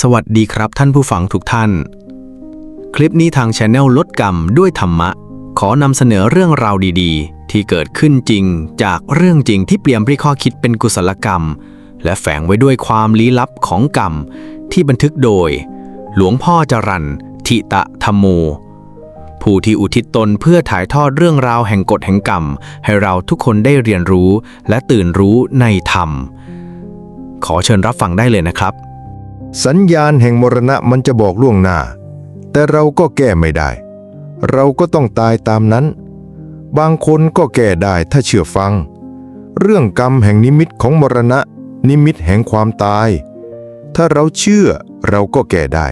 สวัสดีครับท่านผู้ฟังทุกท่าน คลิปนี้ทางช anel ลดกรรมด้วยธรรมะ ขอนำเสนอเรื่องราวดีๆ ที่เกิดขึ้นจริงจากเรื่องจริงที่เปลี่ยนพริข้อคิดเป็นกุศลกรรม และแฝงไว้ด้วยความลี้ลับของกรรม ที่บันทึกโดย หลวงพ่อจรันทิตะธรรมโม ผู้ที่อุทิศตนเพื่อถ่ายทอดเรื่องราวแห่งกฎแห่งกรรม ให้เราทุกคนได้เรียนรู้และตื่นรู้ในธรรม ขอเชิญรับฟังได้เลยนะครับ สัญญาณแห่งมรณะมันจะบอกล่วงหน้า แต่เราก็แก้ไม่ได้ เราก็ต้องตายตามนั้น บางคนก็แก้ได้ถ้าเชื่อฟัง เรื่องกรรมแห่งนิมิตของมรณะ นิมิตแห่งความตาย ถ้าเราเชื่อเราก็แก้ได้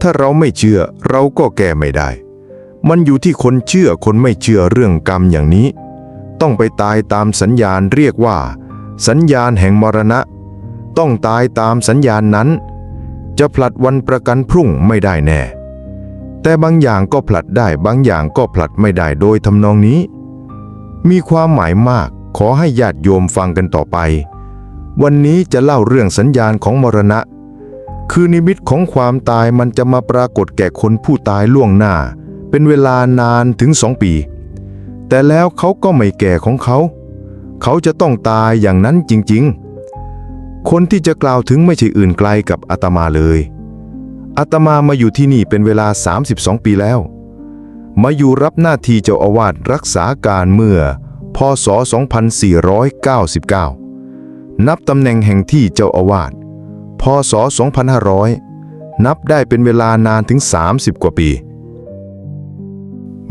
ถ้าเราไม่เชื่อเราก็แก้ไม่ได้ มันอยู่ที่คนเชื่อคนไม่เชื่อเรื่องกรรมอย่างนี้ ต้องไปตายตามสัญญาณเรียกว่า สัญญาณแห่งมรณะ ต้องตายตามสัญญาณนั้น จะผลัดวันประกันพรุ่งไม่ได้แน่ แต่บางอย่างก็ผลัดได้บางอย่างก็ผลัดไม่ได้โดยทำนองนี้ มีความหมายมากขอให้ญาติโยมฟังกันต่อไป วันนี้จะเล่าเรื่องสัญญาณของมรณะ คือนิมิตของความตายมันจะมาปรากฏแก่คนผู้ตายล่วงหน้า เป็นเวลานานถึงสองปี แต่แล้วเขาก็ไม่แก่ของเขา เขาจะต้องตายอย่างนั้นจริง ๆ คนที่จะกล่าวถึงไม่ใช่อื่นไกลกับอาตมาเลย อาตมามาอยู่ที่นี่เป็นเวลา 32 ปีแล้ว มาอยู่รับหน้าที่เจ้าอาวาสรักษาการเมื่อ พศ 2499 นับตำแหน่งแห่งที่เจ้าอาวาส พศ 2500 นับได้เป็นเวลานานถึง 30 กว่าปี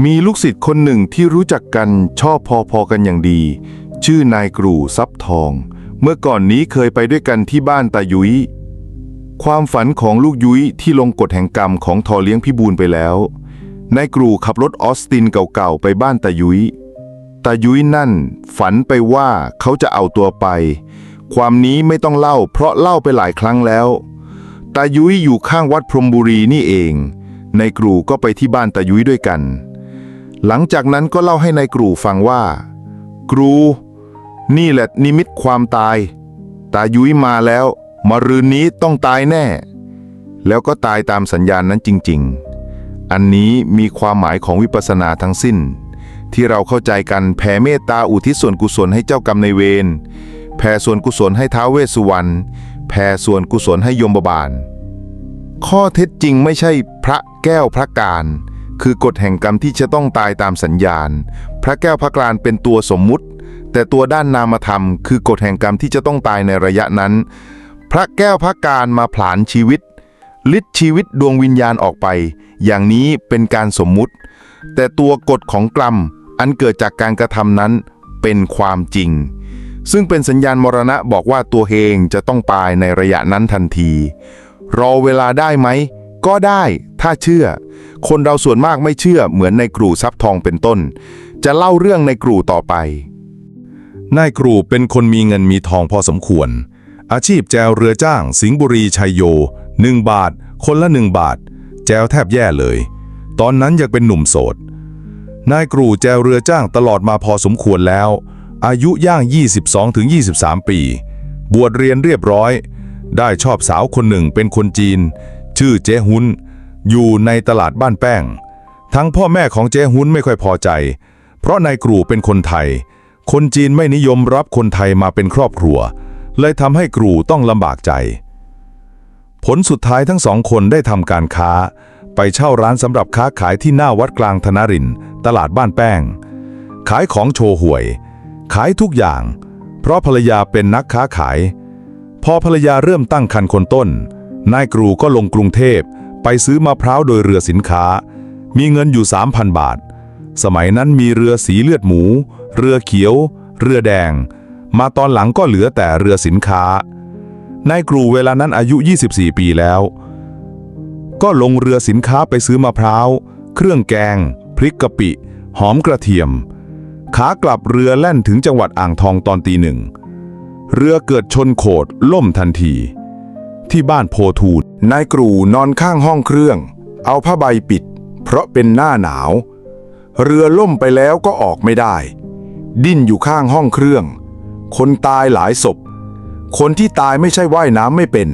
มีลูกศิษย์คนหนึ่งที่รู้จักกันชอบพอๆกันอย่างดี ชื่อนายกรู่ทรัพย์ทอง เมื่อก่อนนี้เคยไปด้วยกันที่บ้านตายุย้ย ความฝันของลูกยุ้ยที่ลงกฎแห่งกรรมของทอเลี้ยงพิบูลไปแล้ว นายกรูขับรถออสตินเก่าๆไปบ้านตายุย้ย ตายุ้ยนั่น ฝันไปว่าเขาจะเอาตัวไป ความนี้ไม่ต้องเล่าเพราะเล่าไปหลายครั้งแล้ว ตายุ้ยอยู่ข้างวัดพรหมบุรีนี่เอง นายกรูก็ไปที่บ้านตายุ้ยด้วยกัน หลังจากนั้นก็เล่าให้นายกรูฟังว่า กรู นี่แหละนิมิตความตาย ตายุ้ยมาแล้วมรืนนี้ต้องตายแน่ แล้วก็ตายตามสัญญาณนั้นจริง ๆ อันนี้มีความหมายของวิปัสสนาทั้งสิ้น ที่เราเข้าใจกันแผ่เมตตาอุทิศส่วนกุศลให้เจ้ากรรมในเวรแผ่ส่วนกุศลให้ท้าวเวสสุวรรณแผ่ส่วนกุศลให้ยมบาล ข้อเท็จจริงไม่ใช่พระแก้วพระการ คือกฎแห่งกรรมที่จะต้องตายตามสัญญาณ พระแก้วพระการเป็นตัวสมมุติ แต่ตัวด้านนามธรรม คือกฎแห่งกรรมที่จะต้องตายในระยะนั้น พระแก้วพระการมาผลาญชีวิตลิดชีวิตดวงวิญญาณออกไป อย่างนี้เป็นการสมมุติ แต่ตัวกฎของกรรมอันเกิดจากการกระทำนั้นเป็นความจริง ซึ่งเป็นสัญญาณมรณะบอกว่าตัวเองจะต้องตายในระยะนั้นทันที รอเวลาได้ไหม ก็ได้ถ้าเชื่อ คนเราส่วนมากไม่เชื่อเหมือนในกรูทรัพย์ทองเป็นต้น จะเล่าเรื่องในกรูต่อไป นายครูเป็นคนมีเงินมีทองพอสมควร อาชีพแจวเรือจ้าง สิงห์บุรีชัยโยหนึ่งบาท คนละหนึ่งบาท แจวแทบแย่เลย ตอนนั้นยังเป็นหนุ่มโสด นายครูแจวเรือจ้างตลอดมาพอสมควรแล้ว อายุย่าง 22-23 ปี บวชเรียนเรียบร้อย ได้ชอบสาวคนหนึ่งเป็นคนจีน ชื่อเจ๊หุนอยู่ในตลาดบ้านแป้ง ทั้งพ่อแม่ของเจ๊หุนไม่ค่อยพอใจ เพราะนายครูเป็นคนไทย คนจีนไม่นิยมรับคนไทยมาเป็นครอบครัว เลยทำให้ครูต้องลำบากใจ ผลสุดท้ายทั้งสองคนได้ทำการค้า ไปเช่าร้านสำหรับค้าขายที่หน้าวัดกลางธนริน ตลาดบ้านแป้ง ขายของโชว์หวย ขายทุกอย่าง เพราะภรรยาเป็นนักค้าขาย พอภรรยาเริ่มตั้งครรภ์คนต้น นายครูก็ลงกรุงเทพ ไปซื้อมะพร้าวโดยเรือสินค้า มีเงินอยู่ 3,000 บาท สมัยนั้นมีเรือสีเลือดหมู เรือเขียว เรือแดง มาตอนหลังก็เหลือแต่เรือสินค้า นายครูเวลานั้นอายุ 24 ปีแล้ว ก็ลงเรือสินค้าไปซื้อมะพร้าว เครื่องแกง พริกกะปิ หอมกระเทียม ขากลับเรือแล่นถึงจังหวัดอ่างทองตอนตีหนึ่ง เรือเกิดชนโขดล่มทันที ที่บ้านโพทูลนายกรูนอนข้างห้องเครื่อง เอาผ้าใบปิด เพราะเป็นหน้าหนาว เรือล่มไปแล้วก็ออกไม่ได้ ดิ้นอยู่ข้างห้องเครื่อง คนตายหลายศพ คนที่ตายไม่ใช่ว่ายน้ำไม่เป็น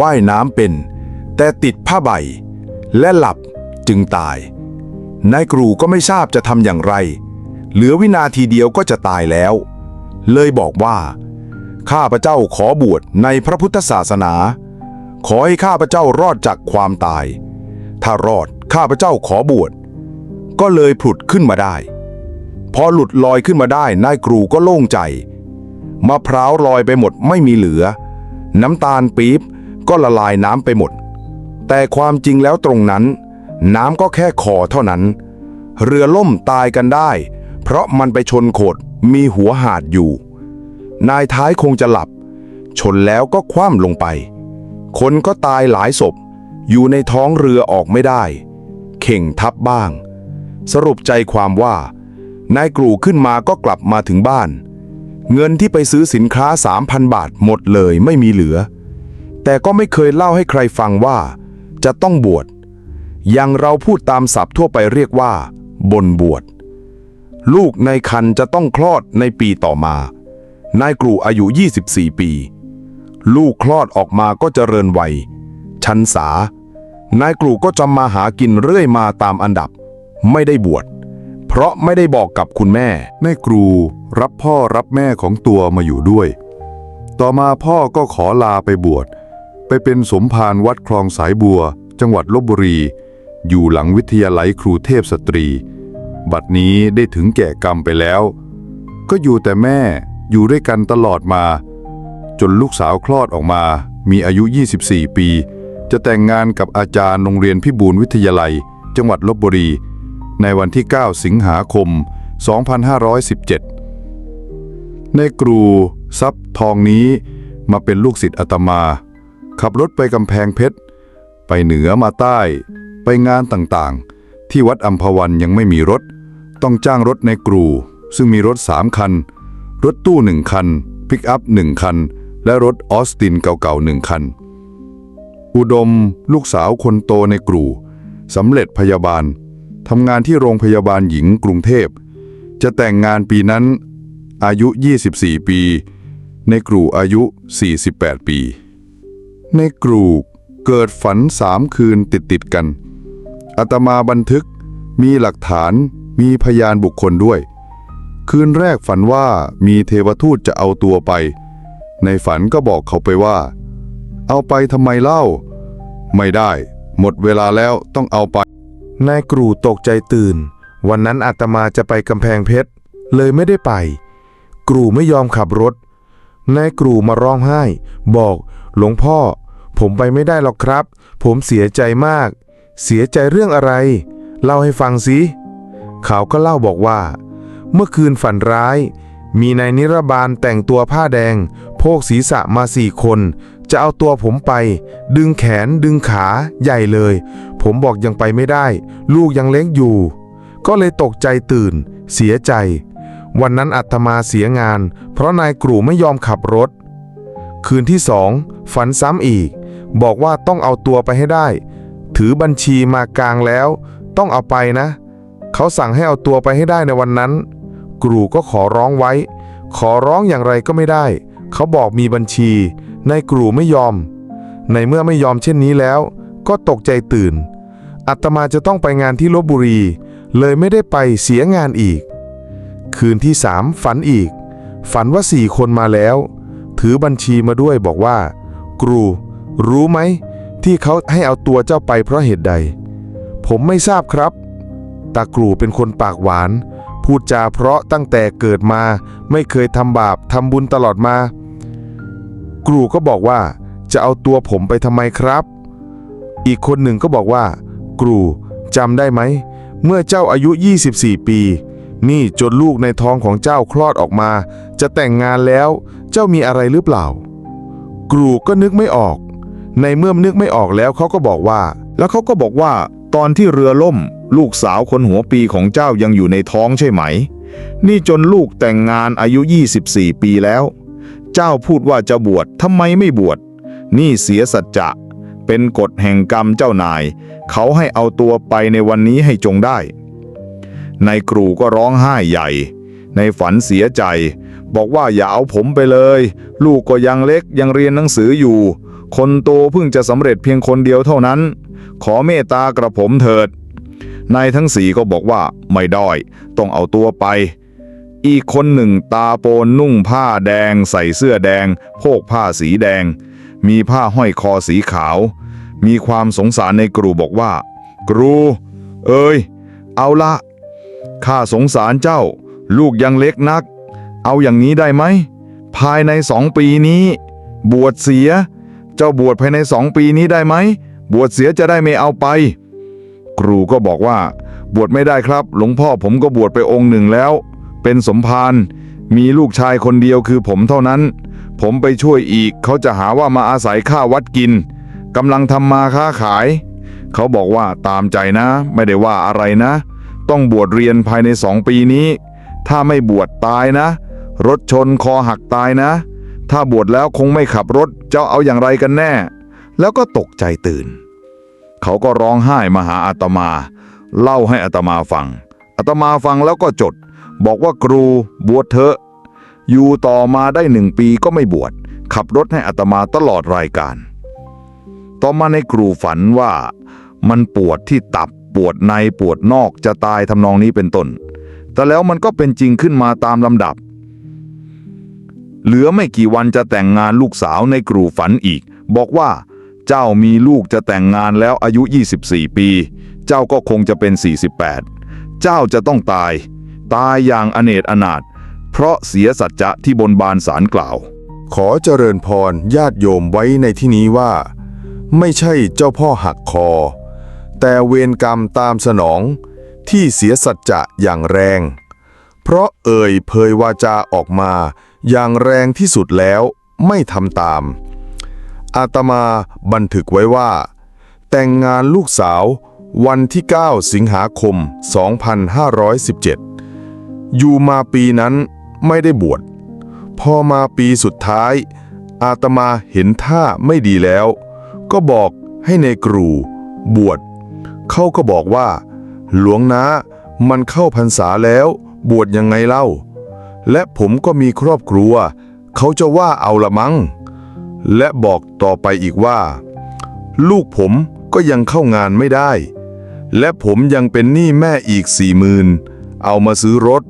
ว่ายน้ำเป็น แต่ติดผ้าใบ และหลับจึงตาย นายกรูก็ไม่ทราบจะทำอย่างไร เหลือวินาทีเดียวก็จะตายแล้ว เลยบอกว่า ข้าพเจ้าขอบวชในพระพุทธศาสนา ขอให้ข้าพเจ้ารอดจากความตาย ถ้ารอดข้าพเจ้าขอบวช ก็เลยผุดขึ้นมาได้ พอหลุดลอยขึ้นมาได้นายกรูก็โล่งใจมะพร้าวลอยไปหมดไม่มีเหลือ น้ำตาลปี๊บก็ละลายน้ำไปหมด แต่ความจริงแล้วตรงนั้น น้ำก็แค่คอเท่านั้น เรือล่มตายกันได้ เพราะมันไปชนโขดมีหัวหาดอยู่ นายท้ายคงจะหลับ ชนแล้วก็คว่ำลงไป คนก็ตายหลายศพ อยู่ในท้องเรือออกไม่ได้ เข่งทับบ้าง สรุปใจความว่า นายกรูขึ้นมาก็กลับมาถึงบ้าน เงินที่ไปซื้อสินค้า 3,000 บาทหมดเลยไม่มีเหลือ แต่ก็ไม่เคยเล่าให้ใครฟังว่า จะต้องบวชอย่างเราพูดตามศัพท์ทั่วไปเรียกว่า บนบวช ลูกในคันจะต้องคลอดในปีต่อมา นายกรูอายุ 24 ปี ลูกคลอดออกมาก็เจริญวัยชันษานายกรูก็จะมาหากินเรื่อยมาตามอันดับ ไม่ได้บวช เพราะไม่ได้บอกกับคุณแม่นายครูรับพ่อรับแม่ของตัวมาอยู่ด้วย ต่อมาพ่อก็ขอลาไปบวช ไปเป็นสมภารวัดคลองสายบัว จังหวัดลบบุรี อยู่หลังวิทยาลัยครูเทพสตรี บัดนี้ได้ถึงแก่กรรมไปแล้ว ก็อยู่แต่แม่อยู่ด้วยกันตลอดมา จนลูกสาวคลอดออกมา มีอายุ 24 ปี จะแต่งงานกับอาจารย์โรงเรียนพิบูลวิทยาลัย จังหวัดลบบุรี ในวันที่ 9 สิงหาคม 2517 ในกรูทรัพย์ทองนี้มาเป็นลูกศิษย์อาตมา ขับรถไปกำแพงเพชร ไปเหนือมาใต้ ไปงานต่างๆ ที่วัดอัมพวันยังไม่มีรถ ต้องจ้างรถในกรู ซึ่งมีรถสามคัน รถตู้หนึ่งคันปิกอัพหนึ่งคัน และรถออสตินเก่าๆหนึ่งคัน อุดม ลูกสาวคนโตในกรูสำเร็จพยาบาล ทำงานที่โรงพยาบาลหญิงกรุงเทพ จะแต่งงานปีนั้น อายุ 24 ปี ในกรูอายุ 48 ปี ในกรูเกิดฝันสามคืนติดติดกันอาตมาบันทึกมีหลักฐานมีพยานบุคคลด้วย คืนแรกฝันว่ามีเทวทูตจะเอาตัวไป ในฝันก็บอกเขาไปว่า เอาไปทำไมเล่า ไม่ได้ หมดเวลาแล้วต้องเอาไป นายกรูตกใจตื่น วันนั้นอาตมาจะไปกำแพงเพชร เลยไม่ได้ไป กรูไม่ยอมขับรถ นายกรูมาร้องไห้ บอกหลวงพ่อ ผมไปไม่ได้หรอกครับ ผมเสียใจมาก เสียใจเรื่องอะไร เล่าให้ฟังสิเขาก็เล่าบอกว่า เมื่อคืนฝันร้าย มีนายนิรบาลแต่งตัวผ้าแดง โพกศีรษะมาสี่คน จะเอาตัวผมไป ดึงแขนดึงขาใหญ่เลย ผมบอกยังไปไม่ได้ ลูกยังเล็กอยู่ ก็เลยตกใจตื่น เสียใจ วันนั้นอาตมาเสียงาน เพราะนายกรูไม่ยอมขับรถ คืนที่สองฝันซ้ำอีก บอกว่าต้องเอาตัวไปให้ได้ ถือบัญชีมากลางแล้ว ต้องเอาไปนะ เขาสั่งให้เอาตัวไปให้ได้ในวันนั้น กรูก็ขอร้องไว้ ขอร้องอย่างไรก็ไม่ได้ เขาบอกมีบัญชีนายกรูไม่ยอม ในเมื่อไม่ยอมเช่นนี้แล้วก็ตกใจตื่น อาตมาจะต้องไปงานที่ลบบุรี เลยไม่ได้ไปเสียงานอีก คืนที่สามฝันอีก ฝันว่าสี่คนมาแล้ว ถือบัญชีมาด้วยบอกว่ากรู รู้ไหม ที่เขาให้เอาตัวเจ้าไปเพราะเหตุใด ผมไม่ทราบครับ ตากรูเป็นคนปากหวาน พูดจาเพราะตั้งแต่เกิดมาไม่เคยทำบาปทำบุญตลอดมากรูก็บอกว่าจะเอาตัวผมไปทำไมครับ อีกคนหนึ่งก็บอกว่า กรูจำได้ไหม เมื่อเจ้าอายุ 24 ปี นี่จนลูกในท้องของเจ้าคลอดออกมา จะแต่งงานแล้ว เจ้ามีอะไรหรือเปล่า กรูก็นึกไม่ออก ในเมื่อนึกไม่ออกแล้วเขาก็บอกว่า แล้วเขาก็บอกว่า ตอนที่เรือล่ม ลูกสาวคนหัวปีของเจ้ายังอยู่ในท้องใช่ไหม นี่จนลูกแต่งงานอายุ 24 ปีแล้ว เจ้าพูดว่าจะบวชทำไมไม่บวชนี่เสียสัจจะเป็นกฎแห่งกรรมเจ้านาย เขาให้เอาตัวไปในวันนี้ให้จงได้ นายกรูก็ร้องไห้ใหญ่ ในฝันเสียใจ บอกว่าอย่าเอาผมไปเลย ลูกก็ยังเล็กยังเรียนหนังสืออยู่ คนโตเพิ่งจะสำเร็จเพียงคนเดียวเท่านั้น ขอเมตตากระผมเถิด นายทั้งสี่ก็บอกว่าไม่ได้ต้องเอาตัวไปอีกคนหนึ่งตาโปนนุ่งผ้าแดง ใส่เสื้อแดง โพกผ้าสีแดง มีผ้าห้อยคอสีขาว มีความสงสารในกรูบอกว่า กรู เอ้ย เอาละข้าสงสารเจ้า ลูกยังเล็กนัก เอาอย่างนี้ได้ไหม ภายในสองปีนี้ บวชเสีย เจ้าบวชภายในสองปีนี้ได้ไหม บวชเสียจะได้ไม่เอาไป ครูก็บอกว่า บวชไม่ได้ครับ หลวงพ่อผมก็บวชไปองค์หนึ่งแล้ว เป็นสมภารมีลูกชายคนเดียวคือผมเท่านั้น ผมไปช่วยอีกเขาจะหาว่ามาอาศัยข้าวัดกิน กำลังทำมาค้าขาย เขาบอกว่าตามใจนะ ไม่ได้ว่าอะไรนะ ต้องบวชเรียนภายในสองปีนี้ ถ้าไม่บวชตายนะ รถชนคอหักตายนะ ถ้าบวชแล้วคงไม่ขับรถ เจ้าเอาอย่างไรกันแน่ แล้วก็ตกใจตื่น เขาก็ร้องไห้มาหาอาตมา เล่าให้อาตมาฟังอาตมาฟังแล้วก็จด บอกว่าครูบวชเถอะ อยู่ต่อมาได้หนึ่งปีก็ไม่บวชขับรถให้อาตมาตลอดรายการ ต่อมาในครูฝันว่า มันปวดที่ตับปวดในปวดนอกจะตายทำนองนี้เป็นต้น แต่แล้วมันก็เป็นจริงขึ้นมาตามลำดับ เหลือไม่กี่วันจะแต่งงานลูกสาวในกรูฝันอีก บอกว่า เจ้ามีลูกจะแต่งงานแล้วอายุ 24 ปี เจ้าก็คงจะเป็น 48 เจ้าจะต้องตาย ตายอย่างอเนจอนาถเพราะเสียสัจจะที่บนบานสารกล่าว ขอเจริญพรญาติโยมไว้ในที่นี้ว่า ไม่ใช่เจ้าพ่อหักคอ แต่เวรกรรมตามสนองที่เสียสัจจะอย่างแรง เพราะเอ่ยเผยวาจาออกมาอย่างแรงที่สุดแล้วไม่ทำตาม อาตมาบันทึกไว้ว่า แต่งงานลูกสาววันที่ 9 สิงหาคม 2517 อยู่มาปีนั้นไม่ได้บวช พอมาปีสุดท้าย อาตมาเห็นท่าไม่ดีแล้ว ก็บอกให้ในกรูบวชเขาก็บอกว่า หลวงนามันเข้าพรรษาแล้วบวชยังไงเล่า และผมก็มีครอบครัว เขาจะว่าเอาละมั้ง และบอกต่อไปอีกว่า ลูกผมก็ยังเข้างานไม่ได้ และผมยังเป็นหนี้แม่อีกสี่หมื่นเอามาซื้อรถ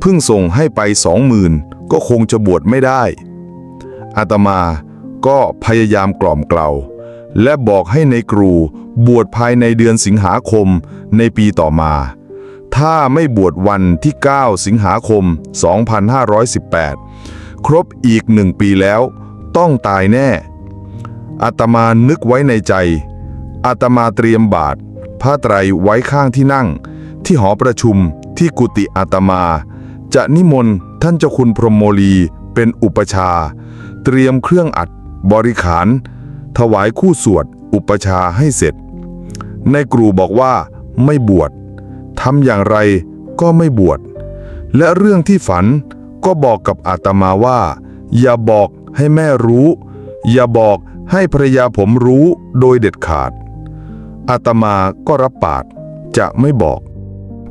เพิ่งส่งให้ไปสองหมื่นก็คงจะบวชไม่ได้อาตมาก็พยายามกล่อมเกลา และบอกให้ในครูบวชภายในเดือนสิงหาคมในปีต่อมา ถ้าไม่บวชวันที่ 9 สิงหาคม 2518 ครบอีกหนึ่งปีแล้ว ต้องตายแน่ อาตมานึกไว้ในใจ อาตมาเตรียมบาทผ้าไตรไว้ข้างที่นั่ง ที่หอประชุมที่กุฏิอาตมา จะนิมนต์ท่านเจ้าคุณพรหมโมลีเป็นอุปชา เตรียมเครื่องอัดบริขาร ถวายคู่สวด อุปชาให้เสร็จ ในครูบอกว่าไม่บวชทำอย่างไรก็ไม่บวช และเรื่องที่ฝันก็บอกกับอาตมาว่า อย่าบอกให้แม่รู้ อย่าบอกให้ภรยาผมรู้โดยเด็ดขาด อาตมาก็รับปากจะไม่บอก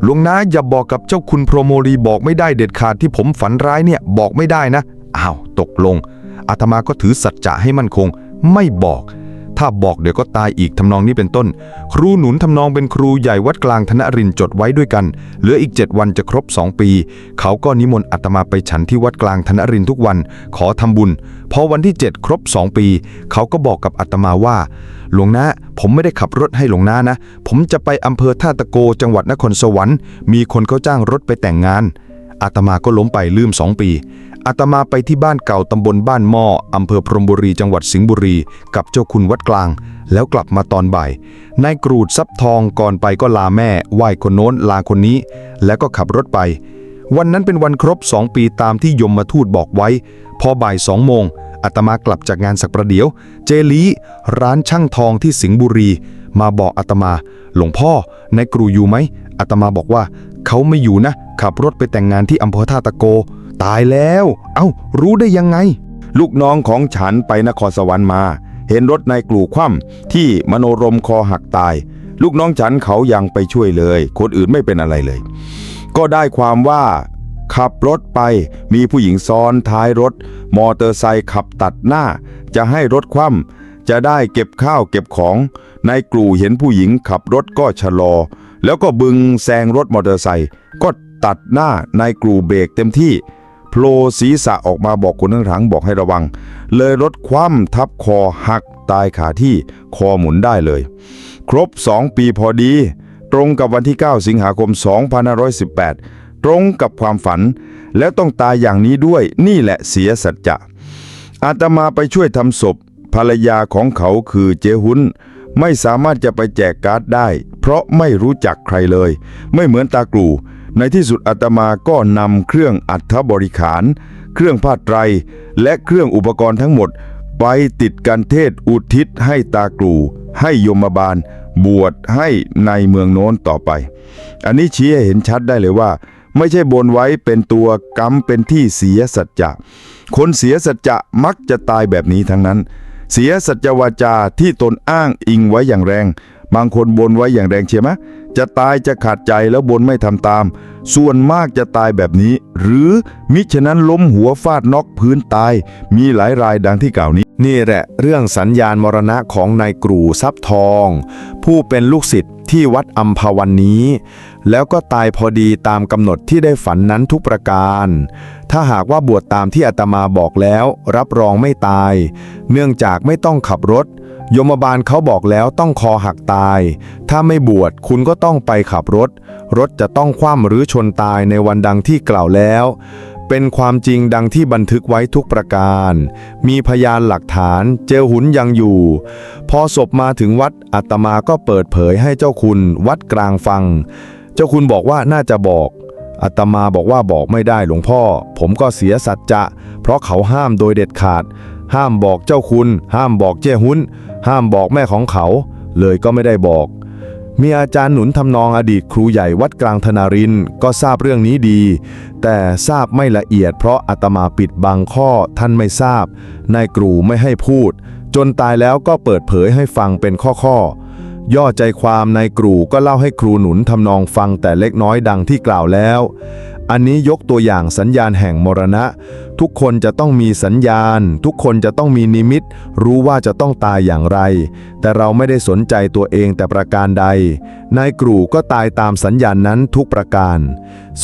หลวงนาอย่าบอกกับเจ้าคุณโพรโมลีบอกไม่ได้เด็ดขาดที่ผมฝันร้ายเนี่ยบอกไม่ได้นะ อ้าว ตกลงอาตมาก็ถือสัจจะให้มั่นคง ไม่บอก ถ้าบอกเดี๋ยวก็ตายอีกทำนองนี้เป็นต้น ครูหนุนทำนองเป็นครูใหญ่วัดกลางธนรินจดไว้ด้วยกัน เหลืออีก 7 วันจะครบ 2 ปี เขาก็นิมนต์อาตมาไปฉันที่วัดกลางธนรินทุกวัน ขอทำบุญ พอวันที่ 7 ครบ 2 ปี เขาก็บอกกับอาตมาว่าหลวงนาผมไม่ได้ขับรถให้หลวงนานะ ผมจะไปอำเภอท่าตะโกจังหวัดนครสวรรค์ มีคนเขาจ้างรถไปแต่งงานอาตมาก็ล้มไปลืมสองปี อาตมาไปที่บ้านเก่าตำบลบ้านหม้ออำเภอพรมบุรีจังหวัดสิงห์บุรี กับเจ้าคุณวัดกลาง แล้วกลับมาตอนบ่ายนายกรูดซับทองก่อนไปก็ลาแม่ ไหว้คนโน้นลาคนนี้ แล้วก็ขับรถไป วันนั้นเป็นวันครบสองปีตามที่ยมมาทูตบอกไว้ พอบ่ายสองโมงอาตมากลับจากงานสักประเดี๋ยว เจลีร้านช่างทองที่สิงห์บุรี มาบอกอาตมา หลวงพ่อนายกรูอยู่ไหมอาตมาบอกว่า เขาไม่อยู่นะ ขับรถไปแต่งงานที่อำเภอท่าตะโก ตายแล้ว เอ้า รู้ได้ยังไง ลูกน้องของฉันไปนครสวรรค์มา เห็นรถนายกลู่คว่ำที่มโนรมคอหักตาย ลูกน้องฉันเขายังไปช่วยเลย คนอื่นไม่เป็นอะไรเลย ก็ได้ความว่าขับรถไปมีผู้หญิงซ้อนท้ายรถ มอเตอร์ไซค์ขับตัดหน้า จะให้รถคว่ำจะได้เก็บข้าวเก็บของนายกรูเห็นผู้หญิงขับรถก็ชะลอ แล้วก็บึงแซงรถมอเตอร์ไซค์ก็ตัดหน้านายกรูเบรกเต็มที่ โผล่ศีรษะออกมาบอกคนข้างหลังบอกให้ระวัง เลยรถคว่ำทับคอหักตายขาที่คอหมุนได้เลย ครบ 2 ปีพอดี ตรงกับวันที่ 9 สิงหาคม 2518 ตรงกับความฝัน แล้วต้องตายอย่างนี้ด้วยนี่แหละเสียสัจจะอาตมาไปช่วยทำศพ ภรรยาของเขาคือเจหุนไม่สามารถจะไปแจกการ์ดได้ เพราะไม่รู้จักใครเลย ไม่เหมือนตากลู ในที่สุดอาตมาก็นำเครื่องอัฐบริขาร เครื่องผ้าไตร และเครื่องอุปกรณ์ทั้งหมด ไปติดกันเทศอุทิศให้ตากลูให้ยมบาล บวชให้ในเมืองโน้นต่อไป อันนี้ชี้ให้เห็นชัดได้เลยว่า ไม่ใช่บนไว้เป็นตัวกรรมเป็นที่เสียสัจจะ คนเสียสัจจะมักจะตายแบบนี้ทั้งนั้น เสียสัจวาจาที่ตนอ้างอิงไว้อย่างแรง บางคนบนไว้อย่างแรงเชียวไหม จะตายจะขาดใจแล้วบนไม่ทำตาม ส่วนมากจะตายแบบนี้ หรือมิฉะนั้นล้มหัวฟาดนอกพื้นตาย มีหลายรายดังที่กล่าวนี้ นี่แหละเรื่องสัญญาณมรณะของนายกรูทรัพย์ทอง ผู้เป็นลูกศิษย์ที่วัดอัมพวันนี้ แล้วก็ตายพอดีตามกำหนดที่ได้ฝันนั้นทุกประการ ถ้าหากว่าบวชตามที่อาตมาบอกแล้ว รับรองไม่ตาย เนื่องจากไม่ต้องขับรถ ยมบาลเขาบอกแล้วต้องคอหักตาย ถ้าไม่บวชคุณก็ต้องไปขับรถ รถจะต้องคว่ำหรือชนตายในวันดังที่กล่าวแล้ว เป็นความจริงดังที่บันทึกไว้ทุกประการ มีพยานหลักฐานเจลหุนยังอยู่ พอศพมาถึงวัดอาตมาก็เปิดเผยให้เจ้าคุณวัดกลางฟัง เจ้าคุณบอกว่าน่าจะบอกอาตมาบอกว่าบอกไม่ได้หลวงพ่อ ผมก็เสียสัจจะ เพราะเขาห้ามโดยเด็ดขาด ห้ามบอกเจ้าคุณ ห้ามบอกเจ้หุนห้ามบอกแม่ของเขา เลยก็ไม่ได้บอก มีอาจารย์หนุนทำนองอดีตครูใหญ่วัดกลางธนารินก็ทราบเรื่องนี้ดี แต่ทราบไม่ละเอียดเพราะอาตมาปิดบางข้อท่านไม่ทราบ นายกรูไม่ให้พูด จนตายแล้วก็เปิดเผยให้ฟังเป็นข้อๆ ย่อใจความนายกรูก็เล่าให้ครูหนุนทำนองฟังแต่เล็กน้อยดังที่กล่าวแล้ว อันนี้ยกตัวอย่างสัญญาณแห่งมรณะ ทุกคนจะต้องมีสัญญาณ ทุกคนจะต้องมีนิมิต รู้ว่าจะต้องตายอย่างไร แต่เราไม่ได้สนใจตัวเองแต่ประการใด นายกรูก็ตายตามสัญญาณนั้นทุกประการ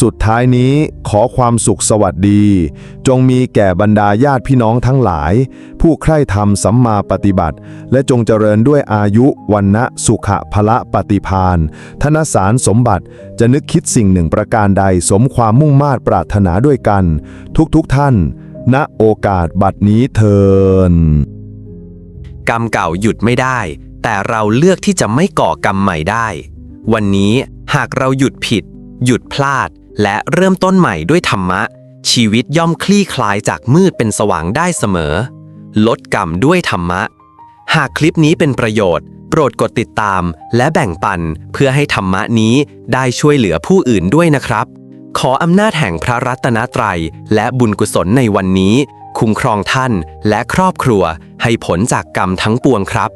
สุดท้ายนี้ขอความสุขสวัสดี จงมีแก่บรรดาญาติพี่น้องทั้งหลาย ผู้ใคร่ธรรมสัมมาปฏิบัติ และจงเจริญด้วยอายุวันนะสุขะพละปฏิพานธนสารสมบัติจะนึกคิดสิ่งหนึ่งประการใดสมความมุ่งมา่ปรารถนาด้วยกัน ทุกๆทท่าน ณโอกาสบัดนี้เทินกรรมเก่าหยุดไม่ได้ แต่เราเลือกที่จะไม่ก่อกรรมใหม่ได้ วันนี้หากเราหยุดผิด หยุดพลาด และเริ่มต้นใหม่ด้วยธรรมะ ชีวิตย่อมคลี่คลายจากมืดเป็นสว่างได้เสมอ ลดกรรมด้วยธรรมะ หากคลิปนี้เป็นประโยชน์ โปรดกดติดตาม และแบ่งปันเพื่อให้ธรรมะนี้ได้ช่วยเหลือผู้อื่นด้วยนะครับ ขออำนาจแห่งพระรัตนตรัย และบุญกุศลในวันนี้ คุ้มครองท่านและครอบครัวให้ผลจากกรรมทั้งปวงครับ